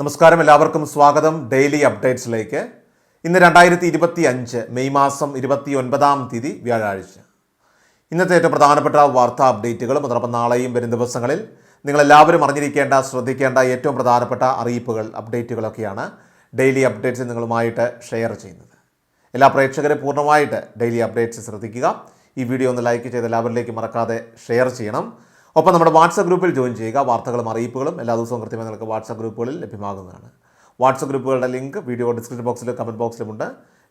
നമസ്കാരം. എല്ലാവർക്കും സ്വാഗതം. ഡെയിലി അപ്ഡേറ്റ്സിലേക്ക് ഇന്ന് രണ്ടായിരത്തി ഇരുപത്തി അഞ്ച് മെയ് മാസം ഇരുപത്തി ഒൻപതാം തീയതി വ്യാഴാഴ്ച. ഇന്നത്തെ ഏറ്റവും പ്രധാനപ്പെട്ട വാർത്താ അപ്ഡേറ്റുകളും അതോടൊപ്പം നാളെയും വരും ദിവസങ്ങളിൽ നിങ്ങളെല്ലാവരും അറിഞ്ഞിരിക്കേണ്ട ശ്രദ്ധിക്കേണ്ട ഏറ്റവും പ്രധാനപ്പെട്ട അറിയിപ്പുകൾ അപ്ഡേറ്റുകളൊക്കെയാണ് ഡെയിലി അപ്ഡേറ്റ്സ് നിങ്ങളുമായിട്ട് ഷെയർ ചെയ്യുന്നത്. എല്ലാ പ്രേക്ഷകരും പൂർണമായിട്ട് ഡെയിലി അപ്ഡേറ്റ്സ് ശ്രദ്ധിക്കുക. ഈ വീഡിയോ ഒന്ന് ലൈക്ക് ചെയ്ത് എല്ലാവരിലേക്ക് മറക്കാതെ ഷെയർ ചെയ്യണം. ഒപ്പം നമ്മുടെ വാട്സപ്പ് ഗ്രൂപ്പിൽ ജോയിൻ ചെയ്യുക. വാർത്തകളും അറിയിപ്പുകളും എല്ലാ ദിവസവും കൃത്യമായി നിങ്ങൾക്ക് വാട്സപ്പ് ഗ്രൂപ്പുകളിൽ ലഭ്യമാകുന്നതാണ്. വാട്സപ്പ് ഗ്രൂപ്പുകളുടെ ലിങ്ക് വീഡിയോ ഡിസ്ക്രിപ്ഷൻ ബോക്സിലും കമന്റ് ബോക്സിലുമുണ്ട്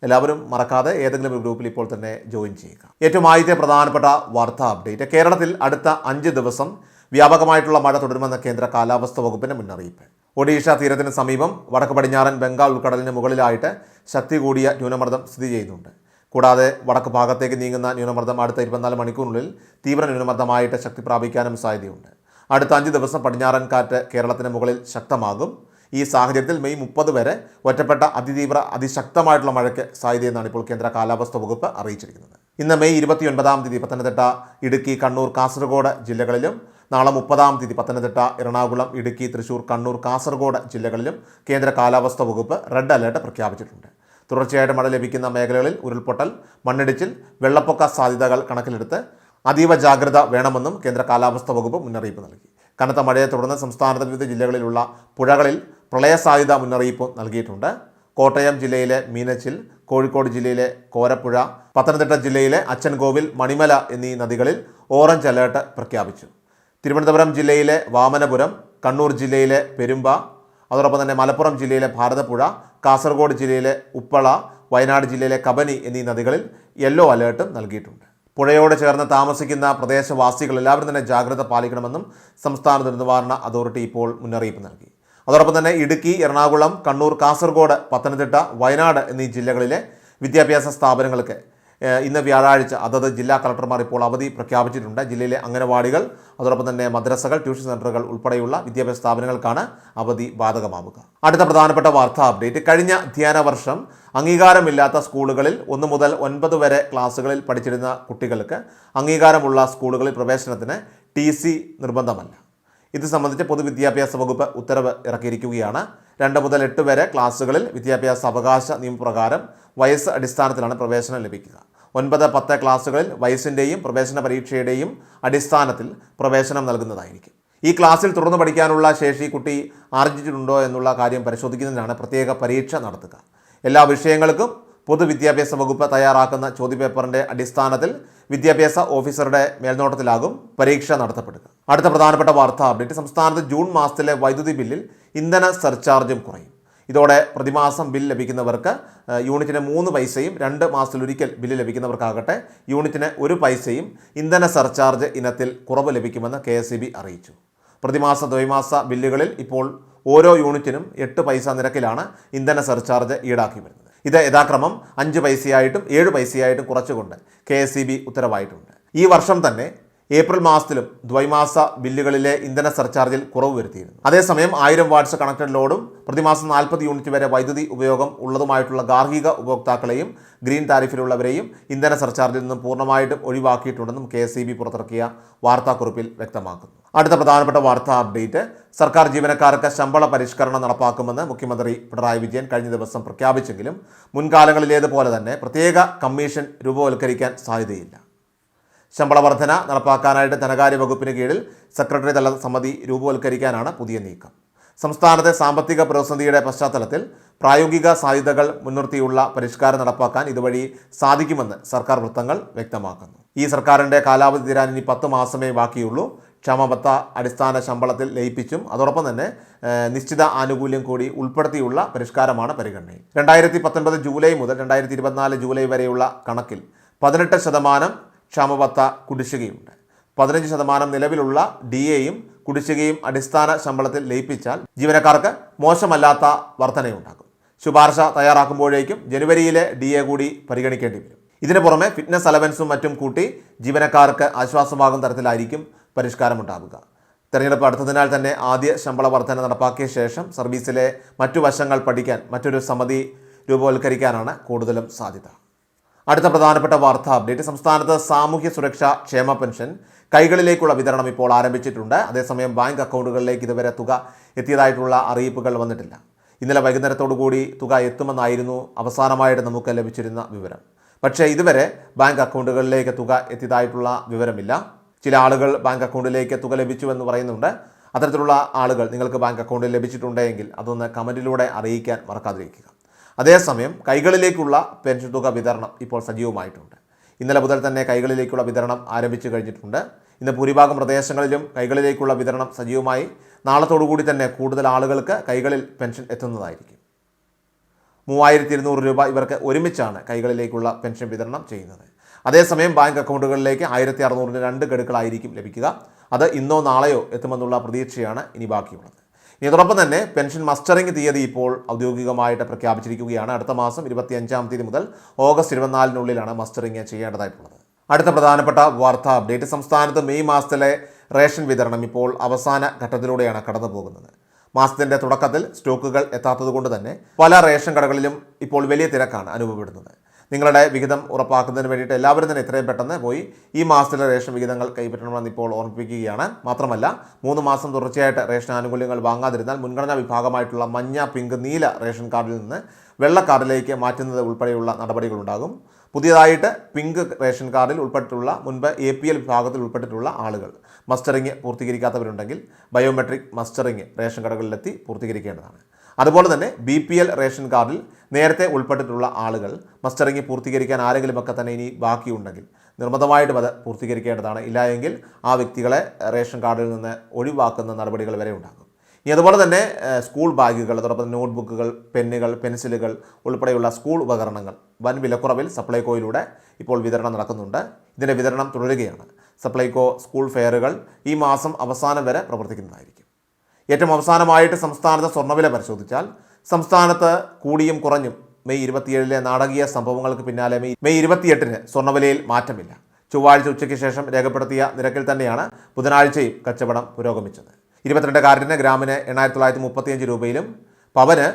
എല്ലാവരും മറക്കാതെ ഏതെങ്കിലും ഒരു ഗ്രൂപ്പിൽ ഇപ്പോൾ തന്നെ ജോയിൻ ചെയ്യുക. ഏറ്റവും ആദ്യത്തെ പ്രധാനപ്പെട്ട വാർത്താ അപ്ഡേറ്റ്. കേരളത്തിൽ അടുത്ത അഞ്ച് ദിവസം വ്യാപകമായിട്ടുള്ള മഴ തുടരുമെന്ന കേന്ദ്ര കാലാവസ്ഥാ വകുപ്പിന്റെ മുന്നറിയിപ്പ്. ഒഡീഷ തീരത്തിന് സമീപം വടക്ക് പടിഞ്ഞാറൻ ബംഗാൾ ഉൾക്കടലിന് മുകളിലായിട്ട് ശക്തി കൂടിയ ന്യൂനമർദ്ദം സ്ഥിതി ചെയ്യുന്നുണ്ട്. കൂടാതെ വടക്ക് ഭാഗത്തേക്ക് നീങ്ങുന്ന ന്യൂനമർദ്ദം അടുത്ത ഇരുപത്തിനാല് മണിക്കൂറിനുള്ളിൽ തീവ്ര ന്യൂനമർദ്ദമായിട്ട് ശക്തി പ്രാപിക്കാനും സാധ്യതയുണ്ട്. അടുത്ത അഞ്ച് ദിവസം പടിഞ്ഞാറൻ കാറ്റ് കേരളത്തിന് മുകളിൽ ശക്തമാകും. ഈ സാഹചര്യത്തിൽ മെയ് മുപ്പത് വരെ ഒറ്റപ്പെട്ട അതിതീവ്ര അതിശക്തമായിട്ടുള്ള മഴയ്ക്ക് സാധ്യതയെന്നാണ് ഇപ്പോൾ കേന്ദ്ര കാലാവസ്ഥ വകുപ്പ് അറിയിച്ചിരിക്കുന്നത്. ഇന്ന് മെയ് ഇരുപത്തിയൊൻപതാം തീയതി പത്തനംതിട്ട ഇടുക്കി കണ്ണൂർ കാസർഗോഡ് ജില്ലകളിലും നാളെ മുപ്പതാം തീയതി പത്തനംതിട്ട എറണാകുളം ഇടുക്കി തൃശൂർ കണ്ണൂർ കാസർഗോഡ് ജില്ലകളിലും കേന്ദ്ര കാലാവസ്ഥ വകുപ്പ് റെഡ് അലേർട്ട് പ്രഖ്യാപിച്ചിട്ടുണ്ട്. തുടർച്ചയായിട്ട് മഴ ലഭിക്കുന്ന മേഖലകളിൽ ഉരുൾപൊട്ടൽ മണ്ണിടിച്ചിൽ വെള്ളപ്പൊക്ക സാധ്യതകൾ കണക്കിലെടുത്ത് അതീവ ജാഗ്രത വേണമെന്നും കേന്ദ്ര കാലാവസ്ഥാ വകുപ്പ് മുന്നറിയിപ്പ് നൽകി. കനത്ത മഴയെ തുടർന്ന് സംസ്ഥാനത്തെ വിവിധ ജില്ലകളിലുള്ള പുഴകളിൽ പ്രളയ സാധ്യത മുന്നറിയിപ്പ് നൽകിയിട്ടുണ്ട്. കോട്ടയം ജില്ലയിലെ മീനച്ചിൽ കോഴിക്കോട് ജില്ലയിലെ കോരപ്പുഴ പത്തനംതിട്ട ജില്ലയിലെ അച്ചൻകോവിൽ മണിമല എന്നീ നദികളിൽ ഓറഞ്ച് അലേർട്ട് പ്രഖ്യാപിച്ചു. തിരുവനന്തപുരം ജില്ലയിലെ വാമനപുരം കണ്ണൂർ ജില്ലയിലെ പെരുമ്പ അതോടൊപ്പം തന്നെ മലപ്പുറം ജില്ലയിലെ ഭാരതപ്പുഴ കാസർഗോഡ് ജില്ലയിലെ ഉപ്പള വയനാട് ജില്ലയിലെ കബനി എന്നീ നദികളിൽ യെല്ലോ അലേർട്ടും നൽകിയിട്ടുണ്ട്. പുഴയോട് ചേർന്ന് താമസിക്കുന്ന പ്രദേശവാസികൾ എല്ലാവരും തന്നെ ജാഗ്രത പാലിക്കണമെന്നും സംസ്ഥാന ദുരന്ത നിവാരണ അതോറിറ്റി ഇപ്പോൾ മുന്നറിയിപ്പ് നൽകി. അതോടൊപ്പം തന്നെ ഇടുക്കി എറണാകുളം കണ്ണൂർ കാസർഗോഡ് പത്തനംതിട്ട വയനാട് എന്നീ ജില്ലകളിലെ വിദ്യാഭ്യാസ സ്ഥാപനങ്ങൾക്ക് ഇന്ന് വ്യാഴാഴ്ച അതത് ജില്ലാ കളക്ടർമാർ ഇപ്പോൾ അവധി പ്രഖ്യാപിച്ചിട്ടുണ്ട്. ജില്ലയിലെ അംഗനവാടികൾ അതോടൊപ്പം തന്നെ മദ്രസകൾ ട്യൂഷൻ സെന്ററുകൾ ഉൾപ്പെടെയുള്ള വിദ്യാഭ്യാസ സ്ഥാപനങ്ങൾക്കാണ് അവധി ബാധകമാവുക. അടുത്ത പ്രധാനപ്പെട്ട വാർത്താ അപ്ഡേറ്റ്. കഴിഞ്ഞ അധ്യയന വർഷം അംഗീകാരമില്ലാത്ത സ്കൂളുകളിൽ ഒന്ന് മുതൽ ഒൻപത് വരെ ക്ലാസ്സുകളിൽ പഠിച്ചിരുന്ന കുട്ടികൾക്ക് അംഗീകാരമുള്ള സ്കൂളുകളിൽ പ്രവേശനത്തിന് ടി സി നിർബന്ധമല്ല. ഇത് സംബന്ധിച്ച് പൊതുവിദ്യാഭ്യാസ വകുപ്പ് ഉത്തരവ് ഇറക്കിയിരിക്കുകയാണ്. രണ്ട് മുതൽ എട്ട് വരെ ക്ലാസ്സുകളിൽ വിദ്യാഭ്യാസ അവകാശ നിയമപ്രകാരം വയസ്സ് അടിസ്ഥാനത്തിലാണ് പ്രവേശനം ലഭിക്കുക. ഒൻപത് പത്ത് ക്ലാസ്സുകളിൽ വയസ്സിന്റെയും പ്രവേശന പരീക്ഷയുടെയും അടിസ്ഥാനത്തിൽ പ്രവേശനം നൽകുന്നതായിരിക്കും. ഈ ക്ലാസ്സിൽ തുടർന്ന് പഠിക്കാനുള്ള ശേഷി കുട്ടി ആർജിച്ചിട്ടുണ്ടോ എന്നുള്ള കാര്യം പരിശോധിക്കുന്നതിനാണ് പ്രത്യേക പരീക്ഷ നടത്തുക. എല്ലാ വിഷയങ്ങൾക്കും പൊതുവിദ്യാഭ്യാസ വകുപ്പ് തയ്യാറാക്കുന്ന ചോദ്യപേപ്പറിന്റെ അടിസ്ഥാനത്തിൽ വിദ്യാഭ്യാസ ഓഫീസറുടെ മേൽനോട്ടത്തിലാകും പരീക്ഷ നടത്തപ്പെടുക. അടുത്ത പ്രധാനപ്പെട്ട വാർത്താ അപ്ഡേറ്റ്. സംസ്ഥാനത്ത് ജൂൺ മാസത്തിലെ വൈദ്യുതി ബില്ലിൽ ഇന്ധന സർചാർജും കുറയും. ഇതോടെ പ്രതിമാസം ബിൽ ലഭിക്കുന്നവർക്ക് യൂണിറ്റിന് മൂന്ന് പൈസയും രണ്ട് മാസത്തിലൊരിക്കൽ ബില്ല് ലഭിക്കുന്നവർക്കാകട്ടെ യൂണിറ്റിന് ഒരു പൈസയും ഇന്ധന സർചാർജ് ഇനത്തിൽ കുറവ് ലഭിക്കുമെന്ന് കെ അറിയിച്ചു. പ്രതിമാസ ദ്വൈമാസ ബില്ലുകളിൽ ഇപ്പോൾ ഓരോ യൂണിറ്റിനും എട്ട് പൈസ നിരക്കിലാണ് ഇന്ധന സർചാർജ് ഈടാക്കി വരുന്നത്. ഇത് യഥാക്രമം അഞ്ച് പൈസയായിട്ടും ഏഴ് പൈസയായിട്ടും കുറച്ചുകൊണ്ട് കെ ഉത്തരവായിട്ടുണ്ട്. ഈ വർഷം തന്നെ ഏപ്രിൽ മാസത്തിലും ദ്വൈമാസ ബില്ലുകളിലെ ഇന്ധന സർചാർജിൽ കുറവ് വരുത്തിയിരുന്നു. അതേസമയം ആയിരം വാട്ട്സ് കണക്റ്റഡ് ലോഡും പ്രതിമാസം നാൽപ്പത് യൂണിറ്റ് വരെ വൈദ്യുതി ഉപയോഗം ഉള്ളതുമായിട്ടുള്ള ഗാർഹിക ഉപഭോക്താക്കളെയും ഗ്രീൻ താരിഫിലുള്ളവരെയും ഇന്ധന സർചാർജിൽ നിന്നും പൂർണമായിട്ടും ഒഴിവാക്കിയിട്ടുണ്ടെന്നും കെ എസ് പുറത്തിറക്കിയ വാർത്താക്കുറിപ്പിൽ വ്യക്തമാക്കുന്നു. അടുത്ത പ്രധാനപ്പെട്ട വാർത്താ അപ്ഡേറ്റ് സർക്കാർ ജീവനക്കാർക്ക് ശമ്പള പരിഷ്കരണം നടപ്പാക്കുമെന്ന് മുഖ്യമന്ത്രി പിണറായി വിജയൻ കഴിഞ്ഞ ദിവസം പ്രഖ്യാപിച്ചെങ്കിലും മുൻകാലങ്ങളിലേതുപോലെ തന്നെ പ്രത്യേക കമ്മീഷൻ രൂപവൽക്കരിക്കാൻ സാധ്യതയില്ല. ശമ്പള വർധന നടപ്പാക്കാനായിട്ട് ധനകാര്യ വകുപ്പിന് കീഴിൽ സെക്രട്ടറി തല സമിതി രൂപവൽക്കരിക്കാനാണ് പുതിയ നീക്കം. സംസ്ഥാനത്തെ സാമ്പത്തിക പ്രതിസന്ധിയുടെ പശ്ചാത്തലത്തിൽ പ്രായോഗിക സാധ്യതകൾ മുൻനിർത്തിയുള്ള പരിഷ്കാരം നടപ്പാക്കാൻ ഇതുവഴി സാധിക്കുമെന്ന് സർക്കാർ വൃത്തങ്ങൾ വ്യക്തമാക്കുന്നു. ഈ സർക്കാരിന്റെ കാലാവധി തീരാൻ ഇനി പത്ത് മാസമേ ബാക്കിയുള്ളൂ. ക്ഷമപത്ത അടിസ്ഥാന ശമ്പളത്തിൽ ലയിപ്പിച്ചും അതോടൊപ്പം തന്നെ നിശ്ചിത ആനുകൂല്യം കൂടി ഉൾപ്പെടുത്തിയുള്ള പരിഷ്കാരമാണ് പരിഗണനയിൽ രണ്ടായിരത്തി പത്തൊൻപത് ജൂലൈ മുതൽ രണ്ടായിരത്തി ഇരുപത്തിനാല് ജൂലൈ വരെയുള്ള കണക്കിൽ പതിനെട്ട് ശതമാനം ക്ഷാമബത്ത കുടിശ്ശികയുണ്ട്. പതിനഞ്ച് ശതമാനം നിലവിലുള്ള ഡി എയും കുടിശ്ശികയും അടിസ്ഥാന ശമ്പളത്തിൽ ലയിപ്പിച്ചാൽ ജീവനക്കാർക്ക് മോശമല്ലാത്ത വർധനയുണ്ടാകും. ശുപാർശ തയ്യാറാക്കുമ്പോഴേക്കും ജനുവരിയിലെ ഡി എ കൂടി പരിഗണിക്കേണ്ടി വരും. ഇതിന് പുറമെ ഫിറ്റ്നസ് അലവൻസും മറ്റും കൂട്ടി ജീവനക്കാർക്ക് ആശ്വാസമാകും തരത്തിലായിരിക്കും പരിഷ്കാരമുണ്ടാകുക തെരഞ്ഞെടുപ്പ് അടുത്തതിനാൽ തന്നെ ആദ്യ ശമ്പള വർധന നടപ്പാക്കിയ ശേഷം സർവീസിലെ മറ്റു വശങ്ങൾ പഠിക്കാൻ മറ്റൊരു സമിതി രൂപവൽക്കരിക്കാനാണ് കൂടുതലും സാധ്യത. അടുത്ത പ്രധാനപ്പെട്ട വാർത്താ അപ്ഡേറ്റ്. സംസ്ഥാനത്ത് സാമൂഹ്യ സുരക്ഷാ ക്ഷേമ പെൻഷൻ കൈകളിലേക്കുള്ള വിതരണം ഇപ്പോൾ ആരംഭിച്ചിട്ടുണ്ട്. അതേസമയം ബാങ്ക് അക്കൗണ്ടുകളിലേക്ക് ഇതുവരെ തുക എത്തിയതായിട്ടുള്ള അറിയിപ്പുകൾ വന്നിട്ടില്ല. ഇന്നലെ വൈകുന്നേരത്തോടുകൂടി തുക എത്തുമെന്നായിരുന്നു അവസാനമായിട്ട് നമുക്ക് ലഭിച്ചിരുന്ന വിവരം. പക്ഷേ ഇതുവരെ ബാങ്ക് അക്കൗണ്ടുകളിലേക്ക് തുക എത്തിയതായിട്ടുള്ള വിവരമില്ല. ചില ആളുകൾ ബാങ്ക് അക്കൗണ്ടിലേക്ക് തുക ലഭിച്ചു എന്ന് പറയുന്നുണ്ട്. അത്തരത്തിലുള്ള ആളുകൾ നിങ്ങൾക്ക് ബാങ്ക് അക്കൗണ്ടിൽ ലഭിച്ചിട്ടുണ്ടെങ്കിൽ അതൊന്ന് കമന്റിലൂടെ അറിയിക്കാൻ മറക്കാതിരിക്കുക. അതേസമയം കൈകളിലേക്കുള്ള പെൻഷൻ തുക വിതരണം ഇപ്പോൾ സജീവമായിട്ടുണ്ട്. ഇന്നലെ മുതൽ തന്നെ കൈകളിലേക്കുള്ള വിതരണം ആരംഭിച്ചു കഴിഞ്ഞിട്ടുണ്ട്. ഇന്ന് ഭൂരിഭാഗം പ്രദേശങ്ങളിലും കൈകളിലേക്കുള്ള വിതരണം സജീവമായി. നാളത്തോടുകൂടി തന്നെ കൂടുതൽ ആളുകൾക്ക് കൈകളിൽ പെൻഷൻ എത്തുന്നതായിരിക്കും. മൂവായിരത്തി ഇരുന്നൂറ് രൂപ ഇവർക്ക് ഒരുമിച്ചാണ് കൈകളിലേക്കുള്ള പെൻഷൻ വിതരണം ചെയ്യുന്നത്. അതേസമയം ബാങ്ക് അക്കൗണ്ടുകളിലേക്ക് ആയിരത്തി അറുന്നൂറിന് രണ്ട് ഗഡുക്കളായിരിക്കും ലഭിക്കുക. അത് ഇന്നോ നാളെയോ എത്തുമെന്നുള്ള പ്രതീക്ഷയാണ് ഇനി ബാക്കിയുള്ളത്. ഇനി അതോടൊപ്പം തന്നെ പെൻഷൻ മസ്റ്ററിംഗ് തീയതി ഇപ്പോൾ ഔദ്യോഗികമായിട്ട് പ്രഖ്യാപിച്ചിരിക്കുകയാണ്. അടുത്ത മാസം ഇരുപത്തിയഞ്ചാം തീയതി മുതൽ ഓഗസ്റ്റ് ഇരുപത്തിനാലിനുള്ളിലാണ് മസ്റ്ററിംഗ് ചെയ്യേണ്ടതായിട്ടുള്ളത്. അടുത്ത പ്രധാനപ്പെട്ട വാർത്താ അപ്ഡേറ്റ്. സംസ്ഥാനത്ത് മെയ് മാസത്തിലെ റേഷൻ വിതരണം ഇപ്പോൾ അവസാന ഘട്ടത്തിലൂടെയാണ് കടന്നു പോകുന്നത് മാസത്തിന്റെ തുടക്കത്തിൽ സ്റ്റോക്കുകൾ എത്താത്തതുകൊണ്ട് തന്നെ പല റേഷൻ കടകളിലും ഇപ്പോൾ വലിയ തിരക്കാണ് അനുഭവപ്പെടുന്നത്. നിങ്ങളുടെ വിഹിതം ഉറപ്പാക്കുന്നതിന് വേണ്ടിയിട്ട് എല്ലാവരും തന്നെ എത്രയും പെട്ടെന്ന് പോയി ഈ മാസത്തിലെ റേഷൻ വിഹിതങ്ങൾ കൈപ്പറ്റണമെന്ന് ഇപ്പോൾ ഓർമ്മിപ്പിക്കുകയാണ്. മാത്രമല്ല മൂന്ന് മാസം തുടർച്ചയായിട്ട് റേഷൻ ആനുകൂല്യങ്ങൾ വാങ്ങാതിരുന്നാൽ മുൻഗണനാ വിഭാഗമായിട്ടുള്ള മഞ്ഞ പിങ്ക് നീല റേഷൻ കാർഡിൽ നിന്ന് വെള്ള കാർഡിലേക്ക് മാറ്റുന്നത് ഉൾപ്പെടെയുള്ള നടപടികളുണ്ടാകും. പുതിയതായിട്ട് പിങ്ക് റേഷൻ കാർഡിൽ ഉൾപ്പെട്ടിട്ടുള്ള മുൻപ് എ പി എൽ വിഭാഗത്തിൽ ഉൾപ്പെട്ടിട്ടുള്ള ആളുകൾ മസ്റ്ററിങ് പൂർത്തീകരിക്കാത്തവരുണ്ടെങ്കിൽ ബയോമെട്രിക് മസ്റ്ററിങ് റേഷൻ കടകളിലെത്തി പൂർത്തീകരിക്കേണ്ടതാണ്. അതുപോലെ തന്നെ ബി പി എൽ റേഷൻ കാർഡിൽ നേരത്തെ ഉൾപ്പെട്ടിട്ടുള്ള ആളുകൾ മസ്റ്ററിങ് പൂർത്തീകരിക്കാൻ ആരെങ്കിലുമൊക്കെ തന്നെ ഇനി ബാക്കിയുണ്ടെങ്കിൽ നിർബന്ധമായിട്ടും അത് പൂർത്തീകരിക്കേണ്ടതാണ്. ഇല്ലായെങ്കിൽ ആ വ്യക്തികളെ റേഷൻ കാർഡിൽ നിന്ന് ഒഴിവാക്കുന്ന നടപടികൾ വരെ ഉണ്ടാകും. ഇനി അതുപോലെ തന്നെ സ്കൂൾ ബാഗുകൾ അതോടൊപ്പം നോട്ട്ബുക്കുകൾ പെന്നുകൾ പെൻസിലുകൾ ഉൾപ്പെടെയുള്ള സ്കൂൾ ഉപകരണങ്ങൾ വൻ വിലക്കുറവിൽ സപ്ലൈകോയിലൂടെ ഇപ്പോൾ വിതരണം നടക്കുന്നുണ്ട്. ഇതിന്റെ വിതരണം തുടരുകയാണ്. സപ്ലൈകോ സ്കൂൾ ഫെയറുകൾ ഈ മാസം അവസാനം വരെ പ്രവർത്തിക്കുന്നതായിരിക്കും. ഏറ്റവും അവസാനമായിട്ട് സംസ്ഥാനത്തെ സ്വർണവില പരിശോധിച്ചാൽ സംസ്ഥാനത്ത് കൂടിയും കുറഞ്ഞും മെയ് ഇരുപത്തിയേഴിലെ നാടകീയ സംഭവങ്ങൾക്ക് പിന്നാലെ മെയ് മെയ് ഇരുപത്തിയെട്ടിന് സ്വർണവിലയിൽ മാറ്റമില്ല. ചൊവ്വാഴ്ച ഉച്ചയ്ക്ക് ശേഷം രേഖപ്പെടുത്തിയ നിരക്കിൽ തന്നെയാണ് ബുധനാഴ്ചയും കച്ചവടം പുരോഗമിച്ചത്. ഇരുപത്തിരണ്ട് കാരറ്റിന് ഗ്രാമിന് എണ്ണായിരത്തി തൊള്ളായിരത്തി മുപ്പത്തിയഞ്ച് രൂപയിലും പവന്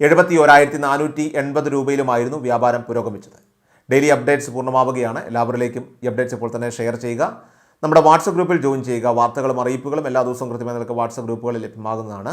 എഴുപത്തി ഒരായിരത്തി നാനൂറ്റി എൺപത് രൂപയിലുമായിരുന്നു വ്യാപാരം പുരോഗമിച്ചത്. ഡെയിലി അപ്ഡേറ്റ്സ് പൂർണമാവുകയാണ്. എല്ലാവരിലേക്കും ഈ അപ്ഡേറ്റ്സ് ഇപ്പോൾ തന്നെ ഷെയർ ചെയ്യുക. നമ്മുടെ വാട്സപ്പ് ഗ്രൂപ്പിൽ ജോയിൻ ചെയ്യുക. വാർത്തകളും അറിയിപ്പുകളും എല്ലാ ദിവസവും കൃത്യമായി നിങ്ങൾക്ക് വാട്സപ്പ് ഗ്രൂപ്പുകളിൽ ലഭ്യമാകുന്നതാണ്.